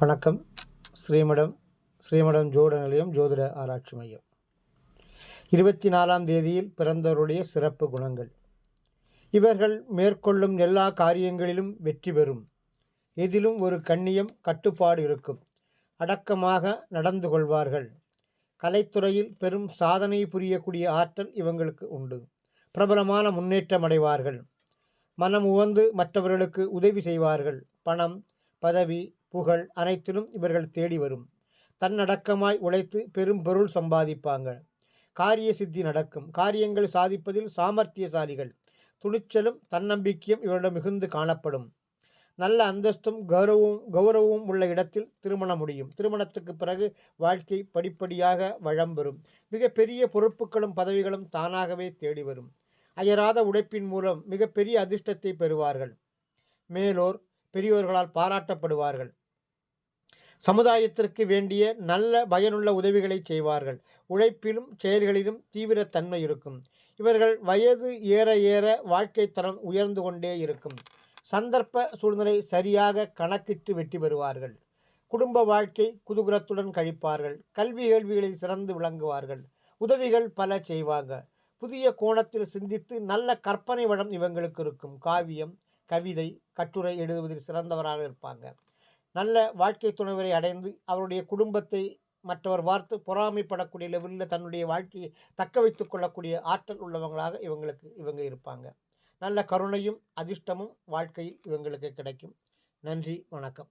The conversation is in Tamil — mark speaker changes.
Speaker 1: வணக்கம். ஸ்ரீமடம் ஸ்ரீமடம் ஜோட நிலையம் ஜோதிட ஆராய்ச்சி மையம். இருபத்தி நாலாம் தேதியில் பிறந்தவருடைய சிறப்பு குணங்கள். இவர்கள் மேற்கொள்ளும் எல்லா காரியங்களிலும் வெற்றி பெறும். எதிலும் ஒரு கண்ணியம் கட்டுப்பாடு இருக்கும். அடக்கமாக நடந்து கொள்வார்கள். கலைத்துறையில் பெரும் சாதனை புரியக்கூடிய ஆற்றல் இவங்களுக்கு உண்டு. பிரபலமான முன்னேற்றம் அடைவார்கள். மனம் உவந்து மற்றவர்களுக்கு உதவி செய்வார்கள். பணம் பதவி புகழ் அனைத்திலும் இவர்கள் தேடி வரும். தன்னடக்கமாய் உழைத்து பெரும் பொருள் சம்பாதிப்பாங்க காரிய சித்தி நடக்கும். காரியங்கள் சாதிப்பதில் சாமர்த்தியசாலிகள். துணிச்சலும் தன்னம்பிக்கையும் இவரிடம் மிகுந்து காணப்படும். நல்ல அந்தஸ்தும் கௌரவம் கௌரவமும் உள்ள இடத்தில் திருமணம் முடியும். திருமணத்துக்கு பிறகு வாழ்க்கை படிப்படியாக வளம் பெறும். மிக பெரிய பொறுப்புகளும் பதவிகளும் தானாகவே தேடி வரும். அயராத உழைப்பின் மூலம் மிகப்பெரிய அதிர்ஷ்டத்தை பெறுவார்கள். மேலோர் பெரியோர்களால் பாராட்டப்படுவார்கள். சமுதாயத்திற்கு வேண்டிய நல்ல பயனுள்ள உதவிகளை செய்வார்கள். உழைப்பிலும் செயல்களிலும் தீவிரத்தன்மை இருக்கும். இவர்கள் வயது ஏற ஏற வாழ்க்கை தரம் உயர்ந்து கொண்டே இருக்கும். சந்தர்ப்ப சூழ்நிலை சரியாக கணக்கிட்டு வெற்றி பெறுவார்கள். குடும்ப வாழ்க்கை குதூகலத்துடன் கழிப்பார்கள். கல்வி கேள்விகளில் சிறந்து விளங்குவார்கள். உதவிகள் பல செய்வாங்க. புதிய கோணத்தில் சிந்தித்து நல்ல கற்பனை வளம் இவங்களுக்கு இருக்கும். காவியம் கவிதை கட்டுரை எழுதுவதில் சிறந்தவராக இருப்பாங்க. நல்ல வாழ்க்கை துணைவரை அடைந்து அவருடைய குடும்பத்தை மற்றவர் பார்த்து பொறாமைப்படக்கூடிய லெவலில் தன்னுடைய வாழ்க்கையை தக்க வைத்து கொள்ளக்கூடிய ஆற்றல் உள்ளவங்களாக இவங்களுக்கு இவங்க இருப்பாங்க. நல்ல கருணையும் அதிர்ஷ்டமும் வாழ்க்கையில் இவங்களுக்கு கிடைக்கும். நன்றி வணக்கம்.